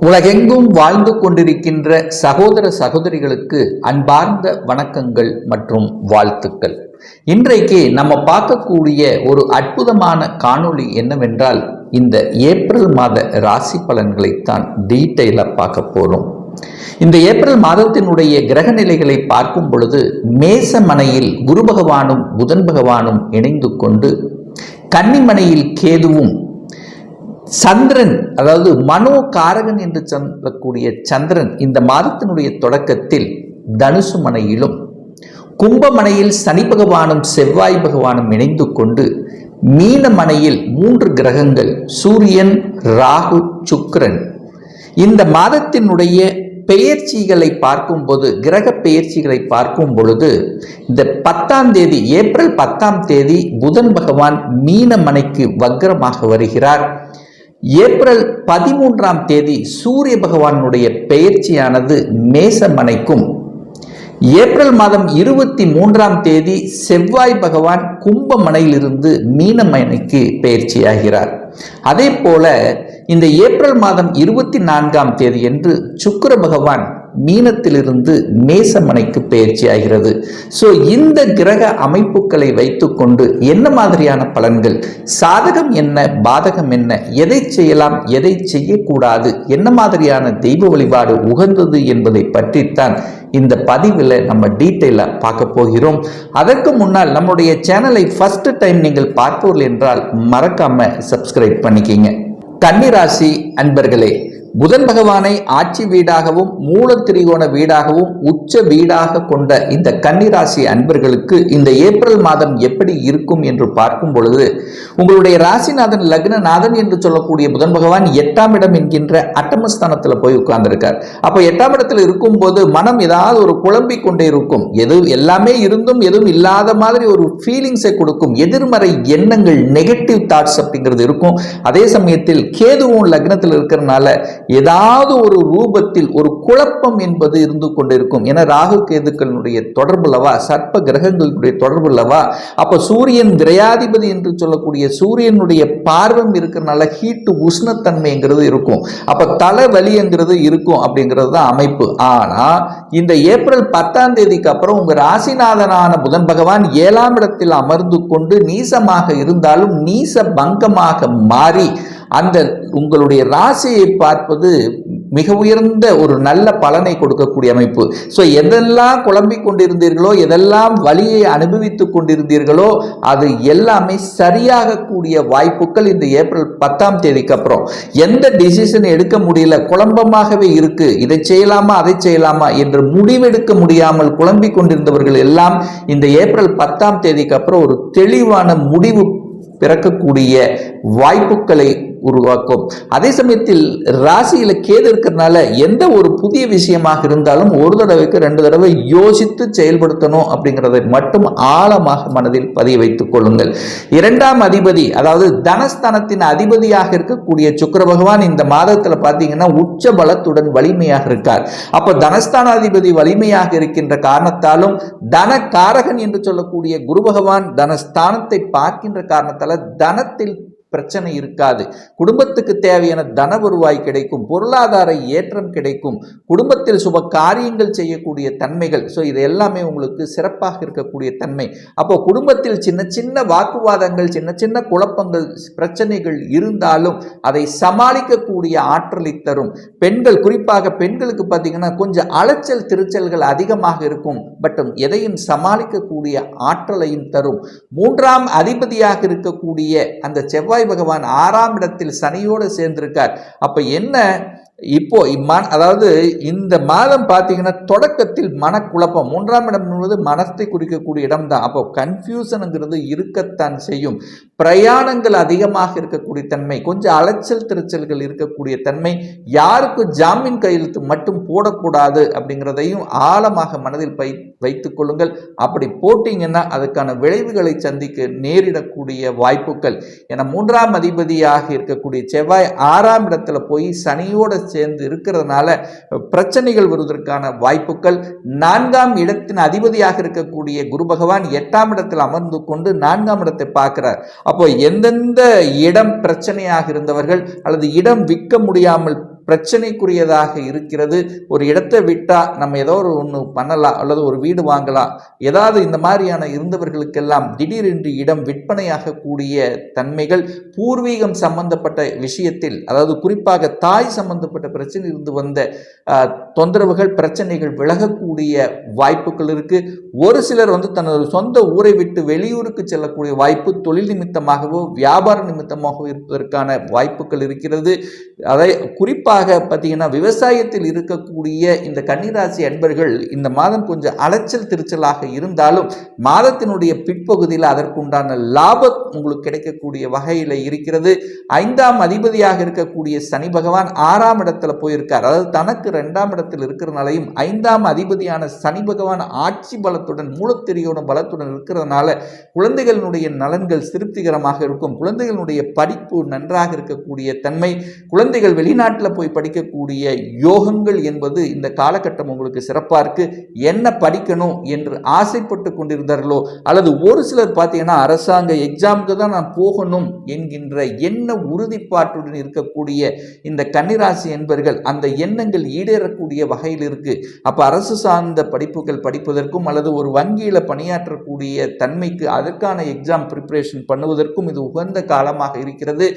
உலகெங்கும் வாழ்ந்து கொண்டிருக்கின்ற சகோதர சகோதரிகளுக்கு அன்பார்ந்த வணக்கங்கள் மற்றும் வாழ்த்துக்கள். இன்றைக்கு நம்ம பார்க்கக்கூடிய ஒரு அற்புதமான காணொளி என்னவென்றால் இந்த ஏப்ரல் மாத ராசி பலன்களைத்தான் டீட்டெயிலாக பார்க்க போகிறோம் இந்த ஏப்ரல் மாதத்தினுடைய கிரக நிலைகளை பார்க்கும் பொழுது மேசமனையில் குரு பகவானும் புதன் பகவானும் இணைந்து கொண்டு கன்னிமனையில் கேதுவும் சந்திரன் அதாவது மனோ காரகன் என்று சொல்லக்கூடிய சந்திரன் இந்த மாதத்தினுடைய தொடக்கத்தில் தனுசு மனையிலும் கும்பமனையில் சனி பகவானும் செவ்வாய் பகவானும் இணைந்து கொண்டு மீனமனையில் மூன்று கிரகங்கள் சூரியன் ராகு சுக்ரன் இந்த மாதத்தினுடைய பெயர்ச்சிகளை பார்க்கும்போது கிரக பெயர்ச்சிகளை பார்க்கும் பொழுது இந்த பத்தாம் தேதி ஏப்ரல் பத்தாம் தேதி புதன் பகவான் மீனமனைக்கு வக்ரமாக வருகிறார். ஏப்ரல் பதிமூன்றாம் தேதி சூரிய பகவானுடைய பெயர்ச்சியானது மேசமனைக்கும் ஏப்ரல் மாதம் இருபத்தி மூன்றாம் தேதி செவ்வாய் பகவான் கும்பமனையிலிருந்து மீனமனைக்கு பெயர்ச்சியாகிறார். அதே போல இந்த ஏப்ரல் மாதம் இருபத்தி நான்காம் தேதி என்று சுக்கர பகவான் மீனத்திலிருந்து மேசமனைக்கு பயிற்சி ஆகிறது. ஸோ இந்த கிரக அமைப்புகளை வைத்துக்கொண்டு என்ன மாதிரியான பலன்கள்? சாதகம் என்ன? பாதகம் என்ன? எதை செய்யலாம்? எதை செய்யக்கூடாது? என்ன மாதிரியான தெய்வ வழிபாடு உகந்தது என்பதை பற்றித்தான் இந்த பதிவில் நம்ம டீட்டெயிலாக பார்க்க போகிறோம். அதற்கு முன்னால் நம்முடைய சேனலை ஃபர்ஸ்ட் டைம் நீங்கள் பார்ப்பவர்கள் என்றால் மறக்காம சப்ஸ்கிரைப் பண்ணிக்கிங்க. கன்னிராசி அன்பர்களே புதன் பகவானை ஆட்சி வீடாகவும் மூல திரிகோண வீடாகவும் உச்ச வீடாக கொண்ட இந்த கன்னிராசி அன்பர்களுக்கு இந்த ஏப்ரல் மாதம் எப்படி இருக்கும் என்று பார்க்கும் பொழுது உங்களுடைய ராசிநாதன் லக்னநாதன் என்று சொல்லக்கூடிய புதன் பகவான் எட்டாம் இடம் என்கின்ற அட்டமஸ்தானத்தில் போய் உட்கார்ந்திருக்கார். அப்போ எட்டாம் இடத்துல இருக்கும்போது மனம் ஏதாவது ஒரு குழம்பி கொண்டே இருக்கும். எது எல்லாமே இருந்தும் எதுவும் இல்லாத மாதிரி ஒரு ஃபீலிங்ஸை கொடுக்கும். எதிர்மறை எண்ணங்கள் நெகட்டிவ் தாட்ஸ் அப்படிங்கிறது இருக்கும். அதே சமயத்தில் கேதுவும் லக்னத்தில் இருக்கிறனால ஏதாவது ஒரு ரூபத்தில் ஒரு குழப்பம் என்பது இருந்து கொண்டிருக்கும். என ராகு கேதுக்களுடைய தொடர்புலவா சர்ப்ப கிரகங்களுடைய தொடர்புலவா அப்ப சூரியன் விரையாதிபதி என்று சொல்லக்கூடிய சூரியனுடைய பார்வம் இருக்கிறனால ஹீட்டு உஷ்ணத்தன்மைங்கிறது இருக்கும். அப்ப தலைவலிங்கிறது இருக்கும் அப்படிங்கிறது தான் அமைப்பு. ஆனா இந்த ஏப்ரல் பத்தாம் தேதிக்கு அப்புறம் உங்க ராசிநாதனான புதன் பகவான் ஏழாம் இடத்தில் அமர்ந்து கொண்டு நீசமாக இருந்தாலும் நீச பங்கமாக மாறி அந்த உங்களுடைய ராசியை பார்ப்பது மிக உயர்ந்த ஒரு நல்ல பலனை கொடுக்கக்கூடிய அமைப்பு. ஸோ எதெல்லாம் குழம்பிக் கொண்டிருந்தீர்களோ எதெல்லாம் வழியை அனுபவித்து கொண்டிருந்தீர்களோ அது எல்லாமே சரியாகக்கூடிய வாய்ப்புகள் இந்த ஏப்ரல் பத்தாம் தேதிக்கு அப்புறம். எந்த டிசிஷன் எடுக்க முடியல குழம்பமாகவே இருக்கு. இதை செய்யலாமா அதை செய்யலாமா என்று முடிவெடுக்க முடியாமல் குழம்பிக் கொண்டிருந்தவர்கள் எல்லாம் இந்த ஏப்ரல் பத்தாம் தேதிக்கு அப்புறம் ஒரு தெளிவான முடிவு பிறக்கக்கூடிய வாய்ப்புகளை உருவாக்கும். அதே சமயத்தில் ராசியில கேது இருக்கிறதுனால எந்த ஒரு புதிய விஷயமாக இருந்தாலும் ஒரு தடவைக்கு ரெண்டு தடவை யோசித்து செயல்படுத்தணும் அப்படிங்கிறதை மட்டும் ஆழமாக மனதில் பதிய வைத்துக் கொள்ளுங்கள். இரண்டாம் அதிபதி அதாவது தனஸ்தானத்தின் அதிபதியாக இருக்கக்கூடிய சுக்கர பகவான் இந்த மாதத்துல பாத்தீங்கன்னா உச்ச பலத்துடன் வலிமையாக இருக்கார். அப்ப தனஸ்தானாதிபதி வலிமையாக இருக்கின்ற காரணத்தாலும் தன காரகன் என்று சொல்லக்கூடிய குரு பகவான் தனஸ்தானத்தை பார்க்கின்ற காரணத்தால் தனத்தில் பிரச்சனை இருக்காது. குடும்பத்துக்கு தேவையான தன வருவாய் கிடைக்கும் பொருளாதார ஏற்றம் கிடைக்கும் குடும்பத்தில் சுப காரியங்கள் செய்யக்கூடிய தன்மைகள். ஸோ இது எல்லாமே உங்களுக்கு சிறப்பாக இருக்கக்கூடிய தன்மை. அப்போ குடும்பத்தில் சின்ன சின்ன வாக்குவாதங்கள் சின்ன சின்ன குழப்பங்கள் பிரச்சனைகள் இருந்தாலும் அதை சமாளிக்கக்கூடிய ஆற்றலை தரும். பெண்கள் குறிப்பாக பெண்களுக்கு பார்த்தீங்கன்னா கொஞ்சம் அலைச்சல் திருச்சல்கள் அதிகமாக இருக்கும். பட் எதையும் சமாளிக்கக்கூடிய ஆற்றலையும் தரும். மூன்றாம் அதிபதியாக இருக்கக்கூடிய அந்த செவ்வாய் செவ்வாய் பகவான் ஆறாம் இடத்தில் சனியோடு சேர்ந்திருக்கார். அப்ப என்ன இப்போ மன அதாவது இந்த மாதம் பார்த்தீங்கன்னா தொடக்கத்தில் மனக்குழப்பம். மூன்றாம் இடம் என்பது மனத்தை குறிக்கக்கூடிய இடம் தான் அப்போ கன்ஃபியூசனுங்கிறது இருக்கத்தான் செய்யும். பிரயாணங்கள் அதிகமாக இருக்கக்கூடிய தன்மை கொஞ்சம் அலைச்சல் திருச்சல்கள் இருக்கக்கூடிய தன்மை யாருக்கும் ஜாமீன் கையெழுத்து மட்டும் போடக்கூடாது அப்படிங்கிறதையும் ஆழமாக மனதில் பை வைத்துக் கொள்ளுங்கள். அப்படி போட்டிங்கன்னா அதுக்கான விளைவுகளை சந்திக்க நேரிடக்கூடிய வாய்ப்புகள். என மூன்றாம் அதிபதியாக இருக்கக்கூடிய செவ்வாய் ஆறாம் இடத்துல போய் சனியோட சேர்ந்து இருக்கிறதுனால பிரச்சனைகள் வருவதற்கான வாய்ப்புகள் நான்காம் இடத்தின் அதிபதியாக இருக்கக்கூடிய குரு பகவான் எட்டாம் இடத்தில் அமர்ந்து கொண்டு நான்காம் இடத்தை பார்க்கிறார். அப்போ எந்தெந்த இடம் பிரச்சனையாக இருந்தவர்கள் அல்லது இடம் விற்க முடியாமல் பிரச்சனைக்குரியதாக இருக்கிறது. ஒரு இடத்தை விட்டால் நம்ம ஏதோ ஒரு ஒன்று பண்ணலாம் அல்லது ஒரு வீடு வாங்கலாம். ஏதாவது இந்த மாதிரியான இருந்தவர்களுக்கெல்லாம் திடீரென்று இடம் விற்பனையாக கூடிய தன்மைகள் பூர்வீகம் சம்பந்தப்பட்ட விஷயத்தில் அதாவது குறிப்பாக தாய் சம்பந்தப்பட்ட பிரச்சனை இருந்து வந்த தொந்தரவுகள் பிரச்சனைகள் விலகக்கூடிய வாய்ப்புகள் இருக்குது ஒரு சிலர் வந்து தனது சொந்த ஊரை விட்டு வெளியூருக்கு செல்லக்கூடிய வாய்ப்பு தொழில் நிமித்தமாகவோ வியாபார நிமித்தமாகவோ இருப்பதற்கான வாய்ப்புகள் இருக்கிறது. அதை குறிப்பாக பார்த்தீங்கன்னா விவசாயத்தில் இருக்கக்கூடிய இந்த கன்னிராசி அன்பர்கள் இந்த மாதம் கொஞ்சம் அலைச்சல் திருச்சலாக இருந்தாலும் மாதத்தினுடைய பிற்பகுதியில் அதற்குண்டான லாபம் உங்களுக்கு கிடைக்கக்கூடிய வகையில் இருக்கிறது. ஐந்தாம் அதிபதியாக இருக்கக்கூடிய சனி பகவான் ஆறாம் இடத்துல போயிருக்கார். அதாவது தனக்கு ரெண்டாம் இடத்தில் இருக்கிறனாலையும் ஐந்தாம் அதிபதியான சனி பகவான் ஆட்சி பலத்துடன் மூலத்திரியோட பலத்துடன் இருக்கிறதுனால குழந்தைகளினுடைய நலன்கள் திருப்திகரமாக இருக்கும். குழந்தைகளுடைய படிப்பு நன்றாக இருக்கக்கூடிய தன்மை குழந்தைகள் வெளிநாட்டில் போய் படிக்கக்கூடிய யோகங்கள் என்பது இந்த காலகட்டம் உங்களுக்கு சிறப்பாக இருக்கு. என்ன படிக்கணும் என்று ஆசைப்பட்டு கொண்டிருந்தார்களோ அல்லது ஒரு சிலர் பார்த்தீங்கன்னா அரசாங்க எக்ஸாமுக்கு தான் நான் போகணும் என்கின்ற எண்ண உறுதிப்பாட்டுடன் இருக்கக்கூடிய இந்த கன்னிராசி என்பர்கள் அந்த எண்ணங்கள் ஈடேறக்கூடிய வகையில் இருக்கு. அப்போ அரசு சார்ந்த படிப்புகள் படிப்பதற்கும் அல்லது ஒரு வங்கியில் பணியாற்றக்கூடிய தன்மைக்கு அதற்கான எக்ஸாம் ப்ரிப்பரேஷன் பண்ணுவதற்கும் இது உகந்த காலமாக இருக்கிறது.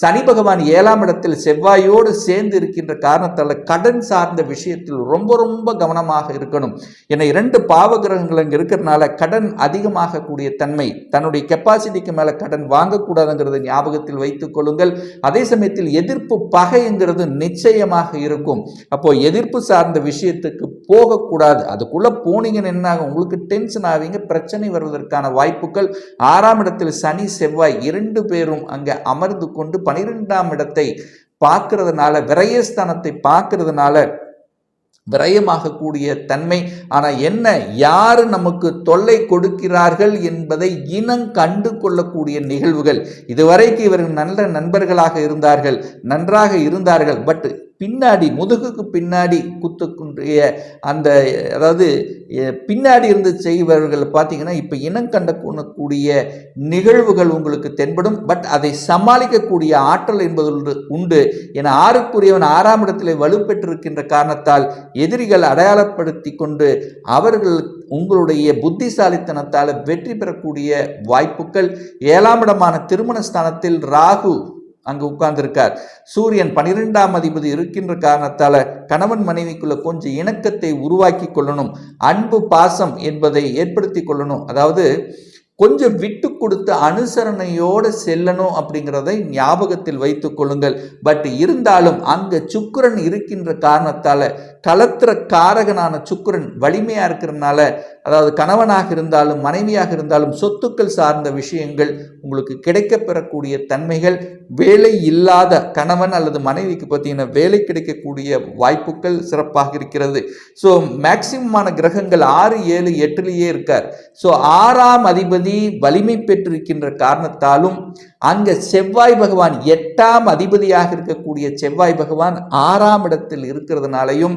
சனி பகவான் ஏழாம் இடத்தில் செவ்வாயோடு சேர்ந்து இருக்கின்ற காரணத்தால் கடன் சார்ந்த விஷயத்தில் ரொம்ப ரொம்ப கவனமாக இருக்கணும். ஏன்னா இரண்டு பாவ கிரகங்கள் அங்கே இருக்கிறதுனால கடன் அதிகமாக கூடிய தன்மை தன்னுடைய கெப்பாசிட்டிக்கு மேலே கடன் வாங்கக்கூடாதுங்கிறத ஞாபகத்தில் வைத்துக் கொள்ளுங்கள். அதே சமயத்தில் எதிர்ப்பு பகைங்கிறது நிச்சயமாக இருக்கும். அப்போ எதிர்ப்பு சார்ந்த விஷயத்துக்கு போகக்கூடாது. அதுக்குள்ள போனீங்கன்னு என்ன ஆகும் உங்களுக்கு டென்ஷன் ஆவீங்க பிரச்சனை வருவதற்கான வாய்ப்புகள். ஆறாம் இடத்தில் சனி செவ்வாய் இரண்டு பேரும் அங்கே அமர்ந்து கொண்டு பனிரெண்டாம் இடத்தை பார்க்கறதுனால விரயஸ்தானத்தை பார்க்கறதுனால விரயமாகக்கூடிய தன்மை. ஆனால் என்ன யார் நமக்கு தொல்லை கொடுக்கிறார்கள் என்பதை இனம் கண்டு கொள்ளக்கூடிய நிகழ்வுகள். இதுவரைக்கும் இவர்கள் நல்ல நண்பர்களாக இருந்தார்கள் நன்றாக இருந்தார்கள் பட் பின்னாடி முதுகுக்கு பின்னாடி குத்துக்குன்றிய அந்த அதாவது பின்னாடி இருந்து செய்பவர்கள் பார்த்தீங்கன்னா இப்போ இனம் கண்ட கொள்ளக்கூடிய நிகழ்வுகள் உங்களுக்கு தென்படும். பட் அதை சமாளிக்கக்கூடிய ஆற்றல் என்பது உண்டு- என ஆறுக்குரியவன் ஆறாம் இடத்தில் வலுப்பெற்றிருக்கின்ற காரணத்தால் எதிரிகள் அடையாளப்படுத்தி கொண்டு அவர்கள் உங்களுடைய புத்திசாலித்தனத்தால் வெற்றி பெறக்கூடிய வாய்ப்புகள். ஏழாம் இடமான திருமண ஸ்தானத்தில் ராகு அங்கு உட்கார்ந்திருக்கார். சூரியன் பனிரெண்டாம் அதிபதி இருக்கின்ற காரணத்தால கணவன் மனைவிக்குள்ள கொஞ்சம் இணக்கத்தை உருவாக்கி கொள்ளணும். அன்பு பாசம் என்பதை ஏற்படுத்தி கொள்ளணும். அதாவது கொஞ்சம் விட்டு கொடுத்து அனுசரணையோடு செல்லணும் அப்படிங்கிறதை ஞாபகத்தில் வைத்துக் கொள்ளுங்கள். பட் இருந்தாலும் அங்கே சுக்கரன் இருக்கின்ற காரணத்தால கலத்திர காரகனான சுக்கிரன் வலிமையாக இருக்கிறதுனால அதாவது கணவனாக இருந்தாலும் மனைவியாக இருந்தாலும் சொத்துக்கள் சார்ந்த விஷயங்கள் உங்களுக்கு கிடைக்கப்பெறக்கூடிய தன்மைகள் வேலை இல்லாத கணவன் அல்லது மனைவிக்கு பார்த்தீங்கன்னா வேலை கிடைக்கக்கூடிய வாய்ப்புகள் சிறப்பாக இருக்கிறது. ஸோ மேக்சிமமான கிரகங்கள் ஆறு ஏழு எட்டுலேயே இருக்கார். ஸோ ஆறாம் அதிபதி வலிமை பெற்றிருக்கின்ற காரணத்தாலும் அங்கே செவ்வாய் பகவான் எட்டாம் அதிபதியாக இருக்கக்கூடிய செவ்வாய் பகவான் ஆறாம் இடத்தில் இருக்கிறதுனாலையும்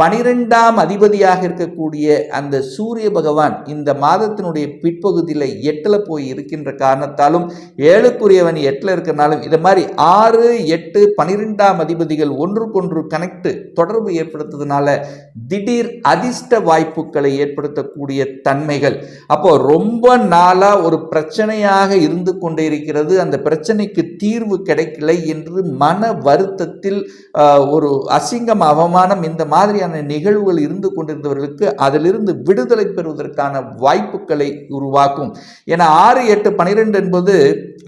பனிரெண்டாம் அதிபதியாக இருக்கக்கூடிய அந்த சூரிய பகவான் இந்த மாதத்தினுடைய பிற்பகுதியில் எட்டில் போய் இருக்கின்ற காரணத்தாலும் ஏழுக்குரியவன் எட்டில் இருக்கிறனாலும் இதை மாதிரி ஆறு எட்டு பனிரெண்டாம் அதிபதிகள் ஒன்றுக்கொன்று கனெக்ட் தொடர்பு ஏற்படுத்துறதுனால திடீர் அதிர்ஷ்ட வாய்ப்புகளை ஏற்படுத்தக்கூடிய தன்மைகள். அப்போ ரொம்ப நாளாக ஒரு பிரச்சனையாக இருந்து கொண்டே இருக்கிறது. அந்த பிரச்சனைக்கு தீர்வு கிடைக்கலை என்று மன வருத்தத்தில் ஒரு அசிங்கம் அவமானம் இந்த மாதிரியான நிகழ்வுகள் இருந்து கொண்டிருந்தவர்களுக்கு அதிலிருந்து விடுதலை பெறுவதற்கான வாய்ப்புகளை உருவாக்கும். ஏன்னா ஆறு எட்டு பனிரெண்டு என்பது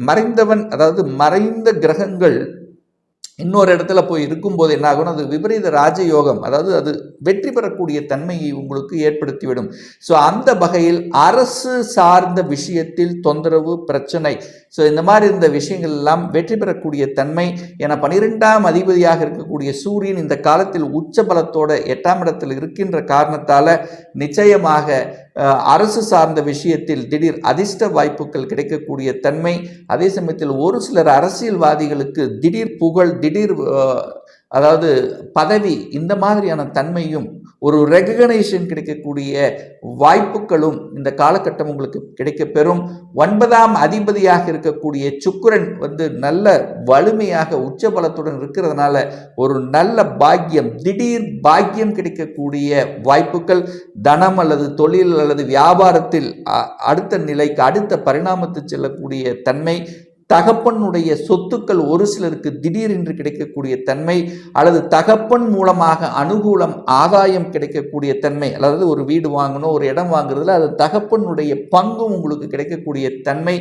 மறைந்தவன் அதாவது மறைந்த கிரகங்கள் இன்னொரு இடத்துல போய் இருக்கும்போது என்ன ஆகும் அது விபரீத ராஜயோகம். அதாவது அது வெற்றி பெறக்கூடிய தன்மையை உங்களுக்கு ஏற்படுத்திவிடும். ஸோ அந்த வகையில் அரசு சார்ந்த விஷயத்தில் தொந்தரவு பிரச்சனை. ஸோ இந்த மாதிரி இருந்த விஷயங்கள் எல்லாம் வெற்றி பெறக்கூடிய தன்மை. என பனிரெண்டாம் அதிபதியாக இருக்கக்கூடிய சூரியன் இந்த காலத்தில் உச்ச பலத்தோட எட்டாம் இடத்தில் இருக்கின்ற காரணத்தால் நிச்சயமாக அரசு சார்ந்த விஷயத்தில் திடீர் அதிர்ஷ்ட வாய்ப்புகள் கிடைக்கக்கூடிய தன்மை அதே சமயத்தில் ஒரு சிலர் அரசியல்வாதிகளுக்கு திடீர் புகழ் திடீர் அதாவது பதவி இந்த மாதிரியான தன்மையும் ஒரு ரெகனைசேஷன் கிடைக்கக்கூடிய வாய்ப்புகளும் இந்த காலகட்டம் உங்களுக்கு கிடைக்கப்பெறும். ஒன்பதாம் அதிபதியாக இருக்கக்கூடிய சுக்கிரன் வந்து நல்ல வலிமையாக உச்சபலத்துடன் இருக்கிறதுனால ஒரு நல்ல பாக்கியம் திடீர் பாக்கியம் கிடைக்கக்கூடிய வாய்ப்புகள். தனம் அல்லது தொழில் அல்லது வியாபாரத்தில் அடுத்த நிலைக்கு அடுத்த பரிணாமத்து செல்லக்கூடிய தன்மை. தகப்பனுடைய சொத்துக்கள் ஒரு சிலருக்கு திடீரென்று கிடைக்கக்கூடிய தன்மை அல்லது தகப்பன் மூலமாக அனுகூலம் ஆதாயம் கிடைக்கக்கூடிய தன்மை அதாவது ஒரு வீடு வாங்கணும் ஒரு இடம் வாங்குறதுல அது தகப்பனுடைய பங்கும் உங்களுக்கு கிடைக்கக்கூடிய தன்மை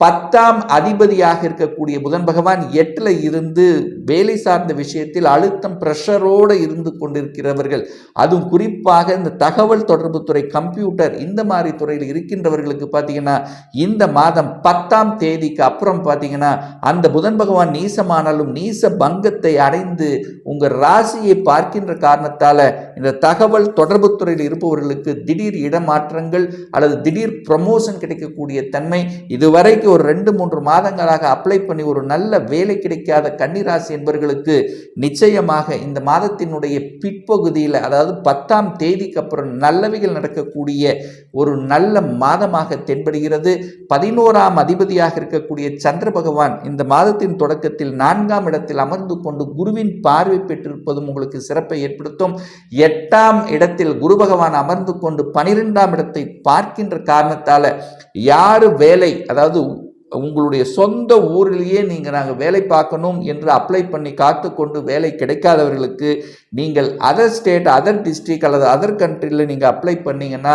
பத்தாம் அதிபதியாக இருக்கக்கூடிய புதன் பகவான் எட்டில் இருந்து வேலை சார்ந்த விஷயத்தில் அழுத்தம் ப்ரெஷரோடு இருந்து கொண்டிருக்கிறவர்கள். அதுவும் குறிப்பாக இந்த தகவல் தொடர்பு துறை கம்ப்யூட்டர் இந்த மாதிரி துறையில் இருக்கின்றவர்களுக்கு பார்த்தீங்கன்னா இந்த மாதம் பத்தாம் தேதிக்கு அப்புறம் பார்த்தீங்கன்னா அந்த புதன் பகவான் நீசமானாலும் நீச பங்கத்தை அடைந்து உங்கள் ராசியை பார்க்கின்ற காரணத்தால் இந்த தகவல் தொடர்பு துறையில் இருப்பவர்களுக்கு திடீர் இடமாற்றங்கள் அல்லது திடீர் ப்ரமோஷன் கிடைக்கக்கூடிய தன்மை இதுவரைக்கும் ஒரு ரெண்டு மூன்று மாதங்களாக அப்ளை பண்ணி ஒரு நல்ல வேலை கிடைக்காத கன்னிராசி என்பவர்களுக்கு நிச்சயமாக இந்த மாதத்தினுடைய பிற்பகுதியில் அதாவது பத்தாம் தேதிக்கு அப்புறம் நல்லவைகள் நடக்கக்கூடிய ஒரு நல்ல மாதமாக தென்படுகிறது. பதினோராம் அதிபதியாக இருக்கக்கூடிய சந்திர பகவான் இந்த மாதத்தின் தொடக்கத்தில் நான்காம் இடத்தில் அமர்ந்து கொண்டு குருவின் பார்வை பெற்றிருப்பதும் உங்களுக்கு சிறப்பை ஏற்படுத்தும். எட்டாம் இடத்தில் குரு பகவான் அமர்ந்து கொண்டு பனிரெண்டாம் இடத்தை பார்க்கின்ற காரணத்தால் யாரு வேலை அதாவது உங்களுடைய சொந்த ஊரிலேயே நீங்கள் நாங்கள் வேலை பார்க்கணும் என்று அப்ளை பண்ணி காத்து கொண்டு வேலை கிடைக்காதவர்களுக்கு நீங்கள் அதர் ஸ்டேட் அதர் டிஸ்ட்ரிக் அல்லது அதர் கண்ட்ரியில் நீங்கள் அப்ளை பண்ணீங்கன்னா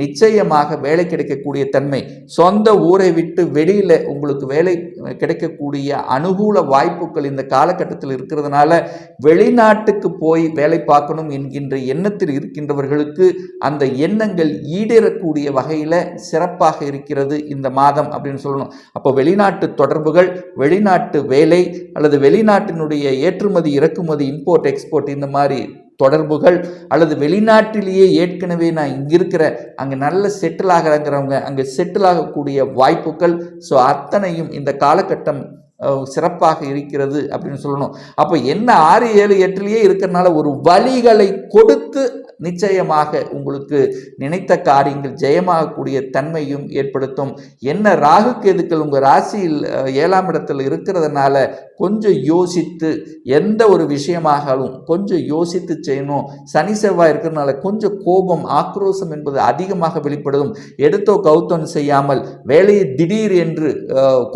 நிச்சயமாக வேலை கிடைக்கக்கூடிய தன்மை. சொந்த ஊரை விட்டு வெளியில் உங்களுக்கு வேலை கிடைக்கக்கூடிய அனுகூல வாய்ப்புகள் இந்த காலகட்டத்தில் இருக்கிறதுனால வெளிநாட்டுக்கு போய் வேலை பார்க்கணும் என்கின்ற எண்ணத்தில் இருக்கின்றவர்களுக்கு அந்த எண்ணங்கள் ஈடேறக்கூடிய வகையில் சிறப்பாக இருக்கிறது இந்த மாதம் அப்படின்னு சொல்லணும். அப்போ வெளிநாட்டு தொடர்புகள் வெளிநாட்டு வேலை அல்லது வெளிநாட்டினுடைய ஏற்றுமதி இறக்குமதி இம்போர்ட் எக்ஸ்போர்ட் இந்த மாதிரி தொடர்புகள் அல்லது வெளிநாட்டிலேயே ஏற்கனவே நான் இங்கே இருக்கிற அங்கே நல்ல செட்டில் ஆகிறங்கிறவங்க அங்கே செட்டில் ஆகக்கூடிய வாய்ப்புகள். ஸோ அத்தனையும் இந்த காலகட்டம் சிறப்பாக இருக்கிறது அப்படின்னு சொல்லணும். அப்போ என்ன ஆறு ஏழு எட்டுலேயே இருக்கிறனால ஒரு வழிகளை கொடுத்து நிச்சயமாக உங்களுக்கு நினைத்த காரியங்கள் ஜெயமாகக்கூடிய தன்மையும் ஏற்படுத்தும். என்ன ராகு கேதுக்கள் உங்கள் ராசியில் ஏழாம் இடத்தில் இருக்கிறதுனால கொஞ்சம் யோசித்து எந்த ஒரு விஷயமாகவும் கொஞ்சம் யோசித்து செய்யணும். சனி செவ்வாய் இருக்கிறதுனால கொஞ்சம் கோபம் ஆக்ரோஷம் என்பது அதிகமாக வெளிப்படும். எடுத்தோ கௌத்தம் செய்யாமல் வேலையை திடீர் என்று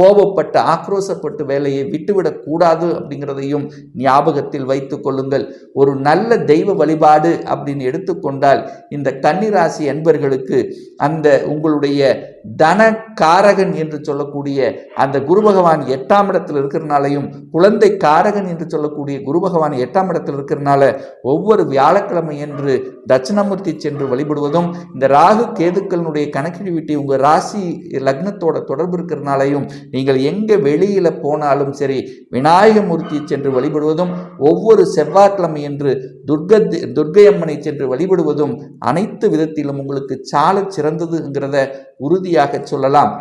கோபப்பட்டு ஆக்ரோசப்பட்டு கஷ்டப்பட்டு வேலையை விட்டுவிடக் கூடாது அப்படிங்கிறதையும் ஞாபகத்தில் வைத்து கொள்ளுங்கள். ஒரு நல்ல தெய்வ வழிபாடு அப்படின்னு எடுத்துக்கொண்டால் இந்த கன்னிராசி அன்பர்களுக்கு அந்த உங்களுடைய தன காரகன் என்று சொல்லக்கூடிய அந்த குரு பகவான் எட்டாம் இடத்தில் இருக்கிறனாலையும் குழந்தை காரகன் என்று சொல்லக்கூடிய குரு பகவான் எட்டாம் இடத்தில் இருக்கிறனால ஒவ்வொரு வியாழக்கிழமை என்று தட்சிணாமூர்த்தி சென்று வழிபடுவதும் இந்த ராகு கேதுக்களினுடைய கணக்கீடு விட்டு உங்கள் ராசி லக்னத்தோட தொடர்பு இருக்கிறனாலையும் நீங்கள் எங்கே வெளியில் போனாலும் சரி விநாயகமூர்த்தியை சென்று வழிபடுவதும் ஒவ்வொரு செவ்வாய்க்கிழமை என்று துர்க துர்கையம்மனை சென்று வழிபடுவதும் அனைத்து விதத்திலும் உங்களுக்கு சால சிறந்ததுங்கிறத உறுதி உறுதியாக சொல்லலாம்.